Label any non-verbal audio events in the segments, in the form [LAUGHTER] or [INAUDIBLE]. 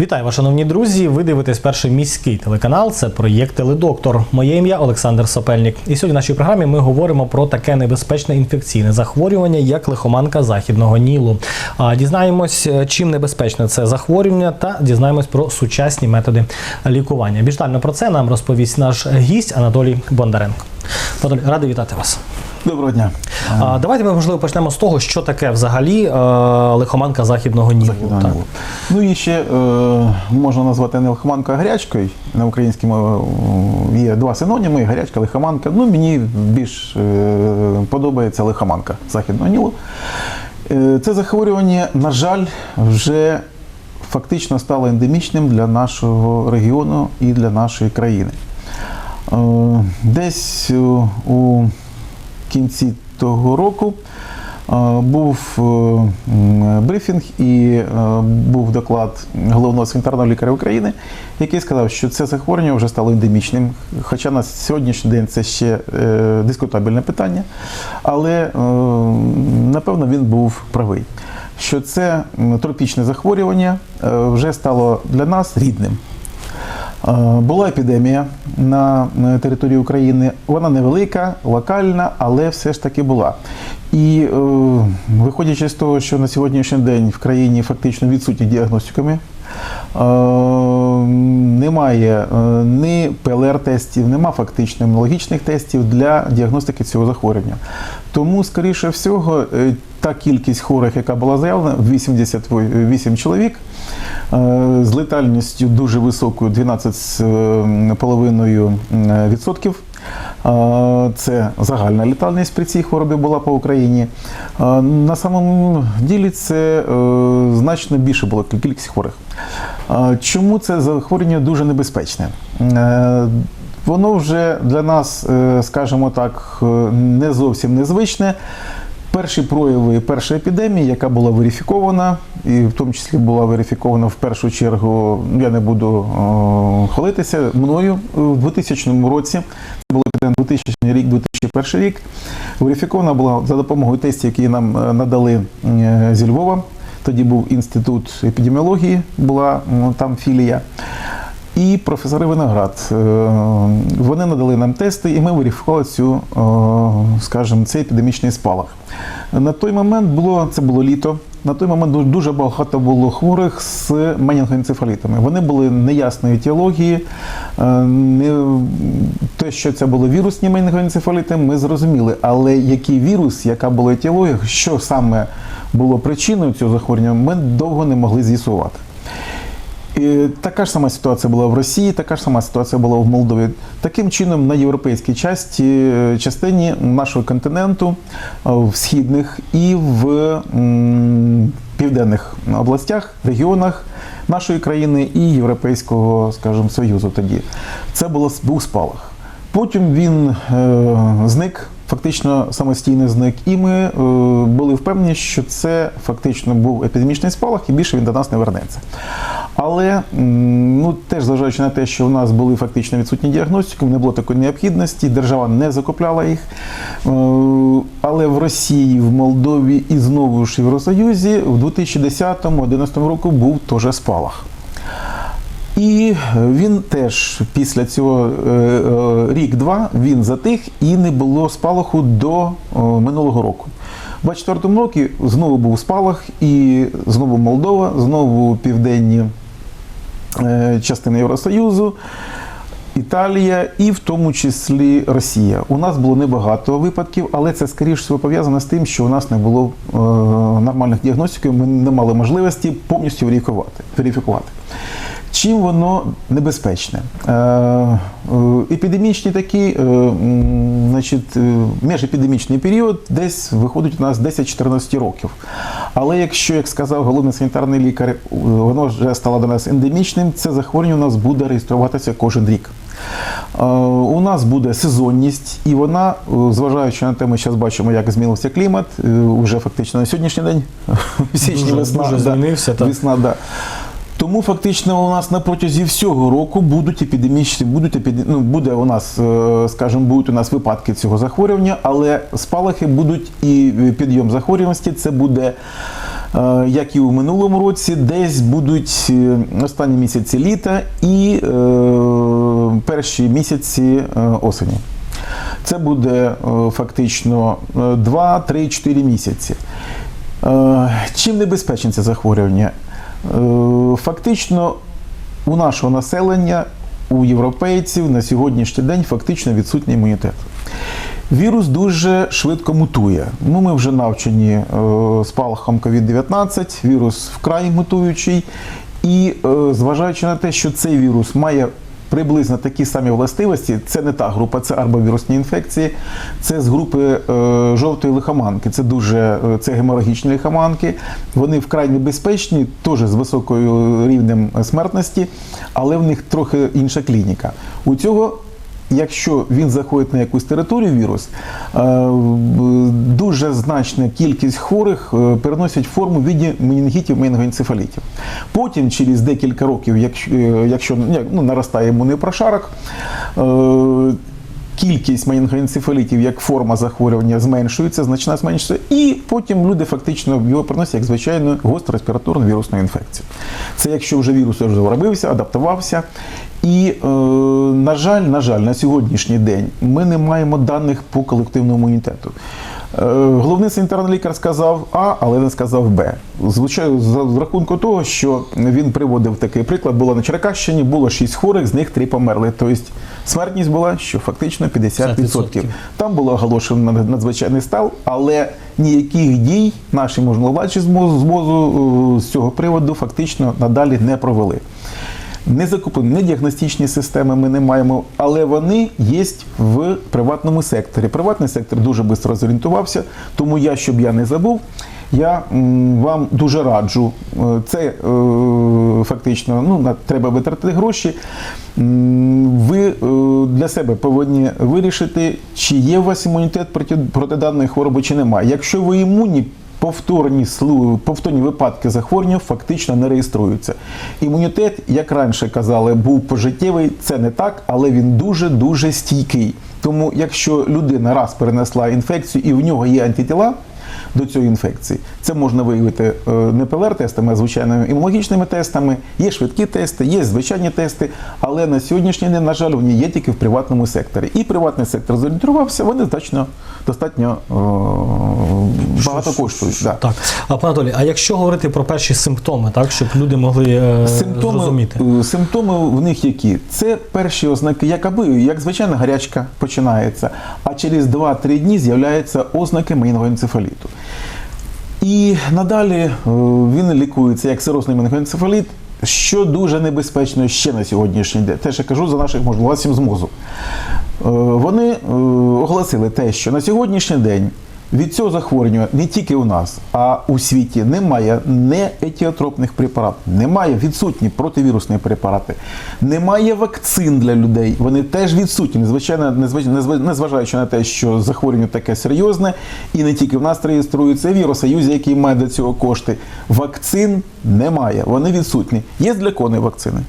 Вітаю, вас, шановні друзі. Ви дивитесь перший міський телеканал. Це проєкт Теледоктор. Моє ім'я Олександр Сопельник. І сьогодні в нашій програмі ми говоримо про таке небезпечне інфекційне захворювання, як лихоманка західного нілу. Дізнаємось, е, чим небезпечне це захворювання, та дізнаємось про сучасні методи лікування. Більш детально про це нам розповість наш гість Анатолій Бондаренко. Анатолій, радий вітати вас. Доброго дня. А, давайте ми можливо почнемо з того, що таке взагалі е, лихоманка західного нілу. Західного Так. Нілу. Ну і ще е, можна назвати не лихоманка, а гарячкою. На українській мові е, є два синоніми гарячка, лихоманка. Ну, мені більш е, подобається лихоманка західного нілу. Е, це захворювання, на жаль, вже фактично стало ендемічним для нашого регіону і для нашої країни. Е, Десь е, у кінці того року е, був е, брифінг і е, був доклад головного санітарного лікаря України, який сказав, що це захворювання вже стало ендемічним. Хоча на сьогоднішній день це ще дискутабельне питання, але напевно він був правий. Що це тропічне захворювання вже стало для нас рідним. Е, Була епідемія на території України. Вона невелика, локальна, але все ж таки була. І е, виходячи з того, що на сьогоднішній день в країні фактично відсутні діагностиками, е, немає ні ПЛР-тестів, нема фактично імунологічних тестів для діагностики цього захворювання. Тому, скоріше всього, та кількість хворих, яка була заявлена, 88 чоловік, з летальністю дуже високою 12,5%. Е, Це загальна летальність при цій хворобі була по Україні. Е, На самому ділі це е, значно більше було кількість хворих. Е, Чому це захворювання дуже небезпечне? Е, Воно вже для нас, е, скажімо так, е, не зовсім незвичне. Перші прояви першої епідемії, яка була верифікована, і в тому числі була верифікована в першу чергу, я не буду о, хвалитися, мною в 2000 році, це було епідемія 2000 рік, 2001 рік, верифікована була за допомогою тестів, які нам е, надали е, зі Львова. Тоді був інститут епідеміології, була там філія. І професори Виноград. Е, Вони надали нам тести, і ми верифікували цю, е, скажімо, цей епідемічний спалах. На той момент було це було літо. На той момент дуже багато було хворих з менінгоенцефалітами. Вони були неясної етіології. е, Не те, що це були вірусні менінгоенцефаліти, ми зрозуміли. Але який вірус, яка була етіологія, що саме було причиною цього захворювання, ми довго не могли з'ясувати. І така ж сама ситуація була в Росії, така ж сама ситуація була в Молдові. Таким чином, на європейській часті, частині нашого континенту, е, в східних і в південних областях, регіонах нашої країни і Європейського, скажімо, Союзу тоді. Це було, був спалах. Потім він е, зник, фактично самостійно зник, і ми е, були впевнені, що це фактично був епідемічний спалах, і більше він до нас не вернеться. Але ну, теж зважаючи на те, що в нас були фактично відсутні діагностики, не було такої необхідності, держава не закупляла їх. Е, Але в Росії, в Молдові і знову ж в Євросоюзі в 2010-2011 року був теж спалах. І він теж після цього е, е, рік-два він затих і не було спалаху до минулого року. У 24-му році знову був спалах, і знову Молдова, знову південні частини Євросоюзу. Італія і в тому числі Росія. У нас було небагато випадків, але це скоріше пов'язано з тим, що у нас не було е, нормальних діагностиків, ми не мали можливості повністю верифікувати. Чим воно небезпечне? Е, е, епідемічний такий, е, значить, міжепідемічний період десь виходить у нас 10-14 років. Але якщо, як сказав головний санітарний лікар, воно вже стало до нас ендемічним, це захворювання у нас буде реєструватися кожен рік. У нас буде сезонність, і вона, зважаючи на те, ми зараз бачимо, як змінився клімат, вже фактично на сьогоднішній день, [LAUGHS] в січні весна, да, весна, да. Тому фактично у нас на протязі всього року будуть епідемічні, будуть епіде- ну, буде у нас, е, скажімо, будуть у нас випадки цього захворювання, але спалахи будуть і підйом захворюваності. Це буде Е, Як і у минулому році, десь будуть е, останні місяці літа і перші місяці осені. Це буде фактично 2, 3, 4 місяці. Чим небезпечне це захворювання? Е, Фактично у нашого населення, у європейців на сьогоднішній день фактично відсутній імунітет. Вірус дуже швидко мутує. Ну, ми вже навчені е, спалахом COVID-19, вірус вкрай мутуючий. І е, зважаючи на те, що цей вірус має приблизно такі самі властивості, це не та група, це арбовірусні інфекції, це з групи е, жовтої лихоманки. Це дуже е, це геморагічні лихоманки. Вони вкрай небезпечні, теж з високою рівнем смертності, але в них трохи інша клініка. У цього Якщо він заходить на якусь територію вірус, е, дуже значна кількість хворих е, переносять форму в віді менінгітів, менінгоенцефалітів. Потім, через декілька років, якщо, е, якщо ну, наростає імунний прошарок, кількість менінгоенцефалітів як форма захворювання зменшується, значно зменшується, і потім люди фактично його приносять як звичайну гостру респіраторну вірусну інфекцію. Це якщо вже вірус вже виробився, адаптувався. І, е, на жаль, на жаль, на сьогоднішній день ми не маємо даних по колективному імунітету. Е, Головний санітарний лікар сказав А, але не сказав Б. Звичайно, за з рахунку того, що він приводив такий приклад, було на Черкащині, було 6 хворих, з них 3 померли. Тобто смертність була, що фактично 50%. 50%. Там було оголошено над- надзвичайний стан, але ніяких дій наші з МОЗу, з МОЗу е, з цього приводу фактично надалі не провели. Не закуплені не діагностичні системи ми не маємо, але вони є в приватному секторі. Приватний сектор дуже швидко зорієнтувався, тому я, щоб я не забув, я вам дуже раджу. е, Це е, фактично ну, треба витратити гроші. Ви е, для себе повинні вирішити, чи є у вас імунітет проти даної хвороби, чи немає. Якщо ви імунні, повторні повторні випадки захворювання фактично не реєструються. Імунітет, як раніше казали, був пожиттєвий. Це не так, але він дуже дуже стійкий. Тому, якщо людина раз перенесла інфекцію і в нього є антитіла. До цієї інфекції це можна виявити е, не ПЛР-тестами, а звичайними імунологічними тестами. Є швидкі тести, є звичайні тести, але на сьогоднішній день, на жаль, вони є тільки в приватному секторі. І приватний сектор зорієнтувався, вони достатньо, достатньо е, багато коштують. Да. Так, а пане Анатолій, а якщо говорити про перші симптоми, так щоб люди могли е, Симптоми, зрозуміти. симптоми в них які? Це перші ознаки, як аби, як звичайна гарячка починається, а через 2-3 дні з'являються ознаки менінгоенцефаліту. І надалі е, він лікується як сиросний менгенцефаліт, що дуже небезпечно ще на сьогоднішній день. Теж я кажу за наших можливостей з мозу. Е, Вони е, оголосили те, що на сьогоднішній день від цього захворювання не тільки у нас, а у світі немає не етіотропних препаратів, немає відсутні противірусні препарати, немає вакцин для людей. Вони теж відсутні, незв- незважаючи на те, що захворювання таке серйозне, і не тільки в нас реєструється, і в Євросоюзі, який має до цього кошти. Вакцин немає, вони відсутні. Є для коней вакцини.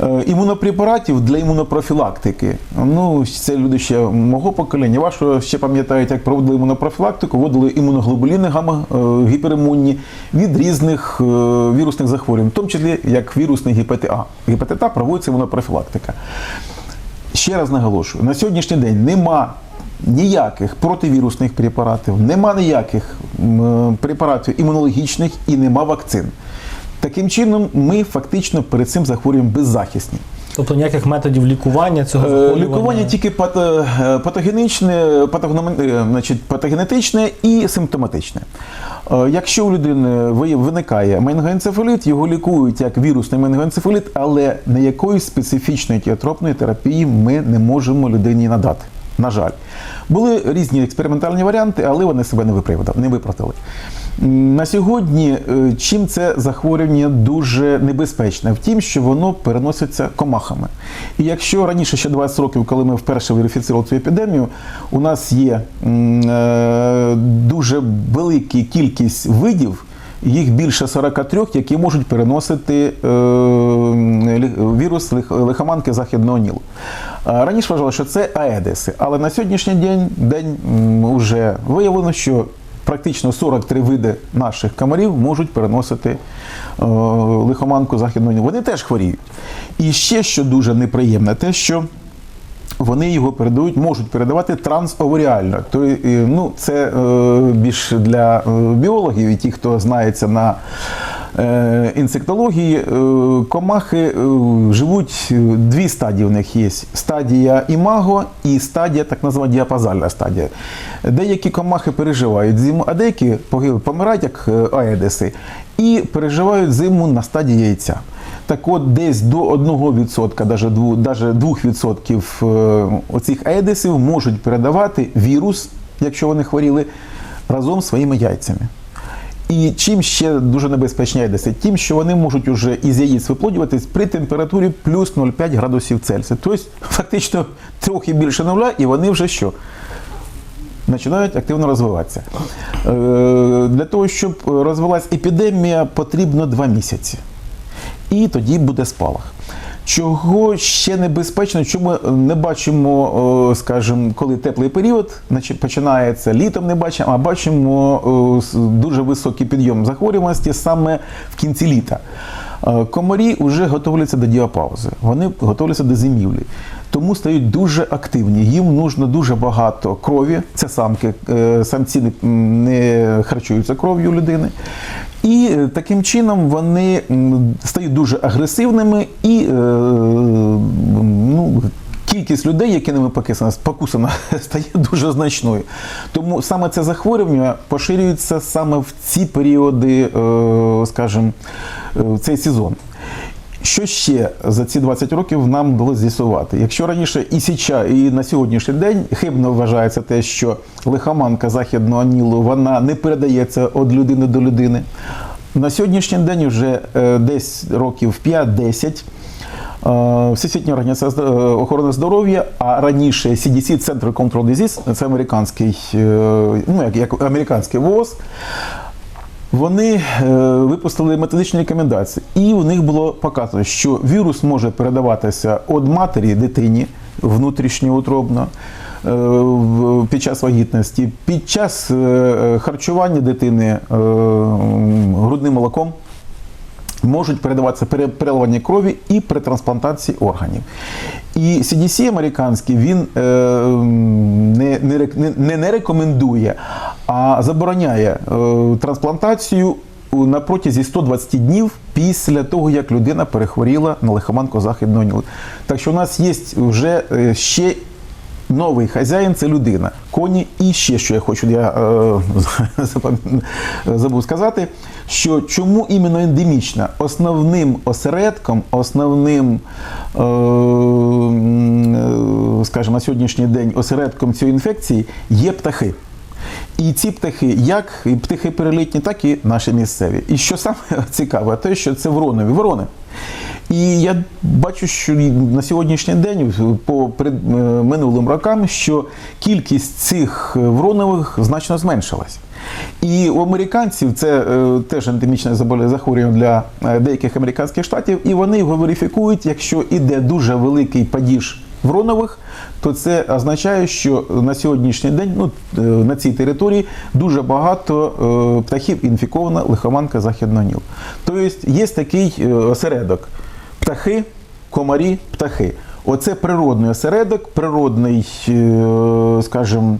Е, Імунопрепаратів для імунопрофілактики. Ну, це люди ще мого покоління. Вашого ще пам'ятають, як проводили імунопрофілактику, вводили імуноглобуліни гамма е, від різних е, вірусних захворювань, в тому числі як вірусний гепатит А. Гепатит проводиться імунопрофілактика. Ще раз наголошую: на сьогоднішній день нема ніяких противірусних препаратів, нема ніяких препаратів імунологічних і нема вакцин. Таким чином, ми фактично перед цим захворюємо беззахисні. Тобто ніяких методів лікування цього Е, захворювання. Лікування тільки е, патогенічне, е, значить, патогенетичне і симптоматичне. Якщо у людини виникає менінгоенцефаліт, його лікують як вірусний менінгоенцефаліт, але ніякої специфічної тіотропної терапії ми не можемо людині надати. На жаль, були різні експериментальні варіанти, але вони себе не не виправдали. На сьогодні е, чим це захворювання дуже небезпечне? Втім, що воно переноситься комахами. І якщо раніше, ще 20 років, коли ми вперше верифіцировали цю епідемію, у нас є е, дуже велика кількість видів. Їх більше 43, які можуть переносити е, вірус лихоманки західного Нілу. Раніше вважали, що це аедеси, але на сьогоднішній день, день вже виявлено, що практично 43 види наших комарів можуть переносити е, лихоманку західного Нілу. Вони теж хворіють. І ще що дуже неприємне, те, що вони його передають, можуть передавати трансоверіально. То, ну, це е, більш для е, біологів і ті, хто знається на е, інсектології. Е, комахи е, живуть, е, дві стадії у них є: стадія імаго і стадія, так називана діапазальна стадія. Деякі комахи переживають зиму, а деякі помирають, як е, аедеси, і переживають зиму на стадії яйця. Так от десь до 1%, навіть 2%, даже 2% е, оцих аедесів можуть передавати вірус, якщо вони хворіли, разом з своїми яйцями. І чим ще дуже небезпечні аедеси? Тим, що вони можуть уже із яєць виплодюватись при температурі плюс 0,5 градусів Цельсія. Тобто, фактично, трохи більше нуля, і вони вже що? починають активно розвиватися. Е, Для того, щоб розвилась епідемія, потрібно два місяці. І тоді буде спалах. Чого ще небезпечно, чому не бачимо, скажімо, коли теплий період починається літом, не бачимо, а бачимо дуже високий підйом захворюваності саме в кінці літа. Е, Комарі вже готуються до діапаузи, вони готуються до зимівлі, тому стають дуже активні. Їм нужно дуже багато крові. Це самки, е, самці не- харчуються кров'ю людини. І е, таким чином вони стають дуже агресивними і ну, кількість людей, які ними покисана, покусана, [LAUGHS] стає дуже значною. Тому саме це захворювання поширюється саме в ці періоди, е, скажімо, е, в цей сезон. Що ще за ці 20 років нам вдалося з'ясувати? Якщо раніше і січа, і на сьогоднішній день хибно вважається те, що лихоманка західного Нілу вона не передається від людини до людини. На сьогоднішній день вже е, десь років 5-10 е, Всесвітня організація е, охорони здоров'я, а раніше CDC, Центр Control Disease, це американський, е, ну як, як американський ВОЗ, вони е, випустили методичні рекомендації, і у них було показано, що вірус може передаватися від матері дитині внутрішньоутробно е, під час вагітності, під час е, харчування дитини е, грудним молоком. Можуть передаватися пере- переливання крові і при трансплантації органів. І CDC американський він е, не, не, не, не, рекомендує, а забороняє е, трансплантацію на протязі 120 днів після того, як людина перехворіла на лихоманку західного Нілу. Так що у нас є вже е, ще Новий хазяїн це людина. Коні і ще що я хочу, я е, [LAUGHS] забув сказати, що чому іменно ендемічна? Основним осередком, основним, е, е, скажімо, на сьогоднішній день осередком цієї інфекції є птахи. І ці птахи, як і птахи перелітні, так і наші місцеві. І що саме [LAUGHS] цікаве, те, що це воронові ворони. І я бачу, що на сьогоднішній день, по е, минулим рокам, що кількість цих воронових значно зменшилась. І у американців це е, теж ендемічне захворювання для е, деяких американських штатів, і вони його верифікують, якщо іде дуже великий падіж вронових, то це означає, що на сьогоднішній день ну, е, на цій території дуже багато е, птахів інфікована лихоманка західного Нілу. Тобто є такий осередок птахи, комарі, птахи. Оце природний осередок, природний, е, скажімо,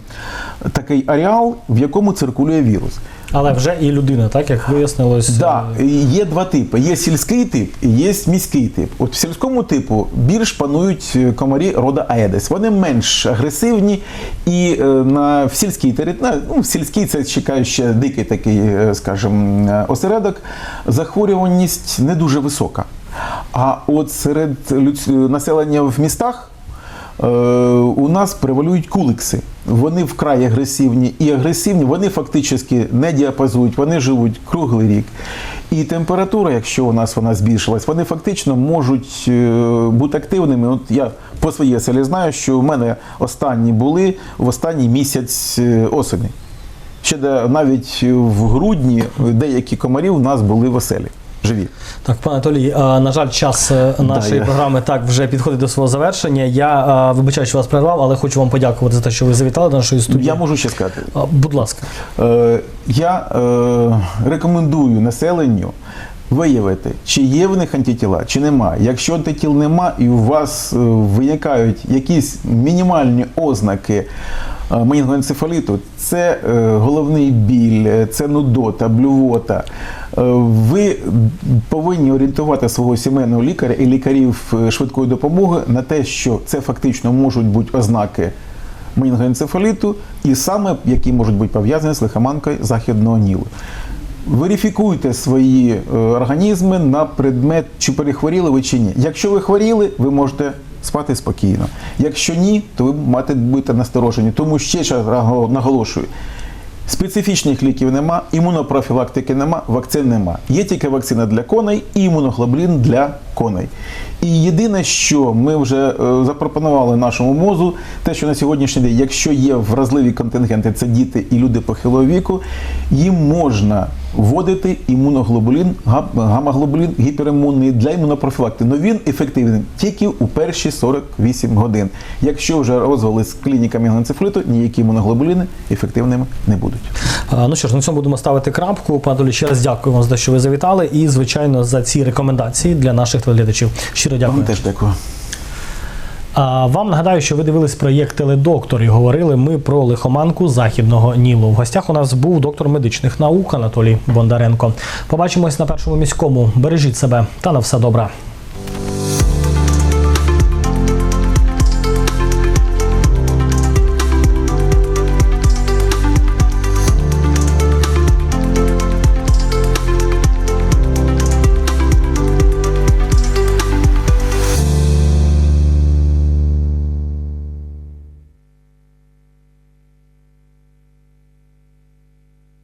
такий ареал, в якому циркулює вірус. Але вже і людина, так як вияснилось. Да, е, є два типи: є сільський тип і є міський тип. От в сільському типу більш панують е, комарі рода Аедес. Вони менш агресивні і на в сільській території, ну, в сільській це чекає ще дикий такий, скажімо, осередок. Захворюваність не дуже висока. А от серед населення в містах Е, у нас превалюють куликси. Вони вкрай агресивні і агресивні, вони фактично не діапазують, вони живуть круглий рік. І температура, якщо у нас вона збільшилась, вони фактично можуть е, бути активними. От я по своїй селі знаю, що в мене останні були в останній місяць е, осені. Ще навіть в грудні деякі комарі у нас були в оселі. Живі. Так, пане Анатолій, на жаль, час е, нашої я- програми так вже підходить до свого завершення. Я вибачаю, що вас перервав, але хочу вам подякувати за те, що ви завітали до нашої студії. Я можу ще сказати. Будь ласка. Е, Я е, рекомендую населенню виявити, чи є в них антитіла, чи нема. Якщо антитіл нема і у вас е, виникають якісь мінімальні ознаки е, менінгоенцефаліту, це е, головний біль, е, це нудота, блювота. Е, Ви повинні орієнтувати свого сімейного лікаря і лікарів е, швидкої допомоги на те, що це фактично можуть бути ознаки менінгоенцефаліту, і саме які можуть бути пов'язані з лихоманкою західного нілу. Верифікуйте свої е, організми на предмет, чи перехворіли ви чи ні. Якщо ви хворіли, ви можете спати спокійно. Якщо ні, то ви маєте бути насторожені. Тому ще раз наголошую. Специфічних ліків нема, імунопрофілактики нема, вакцин нема. Є тільки вакцина для коней і імуноглоблін для коней. І єдине, що ми вже е, запропонували нашому мозу, те, що на сьогоднішній день, якщо є вразливі контингенти, це діти і люди похилого віку, їм можна вводити імуноглобулін, гам- гамаглобулін гіперімунний для імунопрофілактики. Але він ефективний тільки у перші 48 годин. Якщо вже розвали з клініками енцефаліту, ніякі імуноглобуліни ефективними не будуть. Ну що ж, на цьому будемо ставити крапку. Пане Анатолій, ще раз дякую вам за те, що ви завітали, і звичайно за ці рекомендації для наших телеглядачів. Щиро дякую. Вам теж дякую. А вам нагадаю, що ви дивились проєкт Теледоктор і говорили ми про лихоманку західного Нілу. В гостях у нас був доктор медичних наук Анатолій Бондаренко. Побачимось на першому міському. Бережіть себе та на все добре.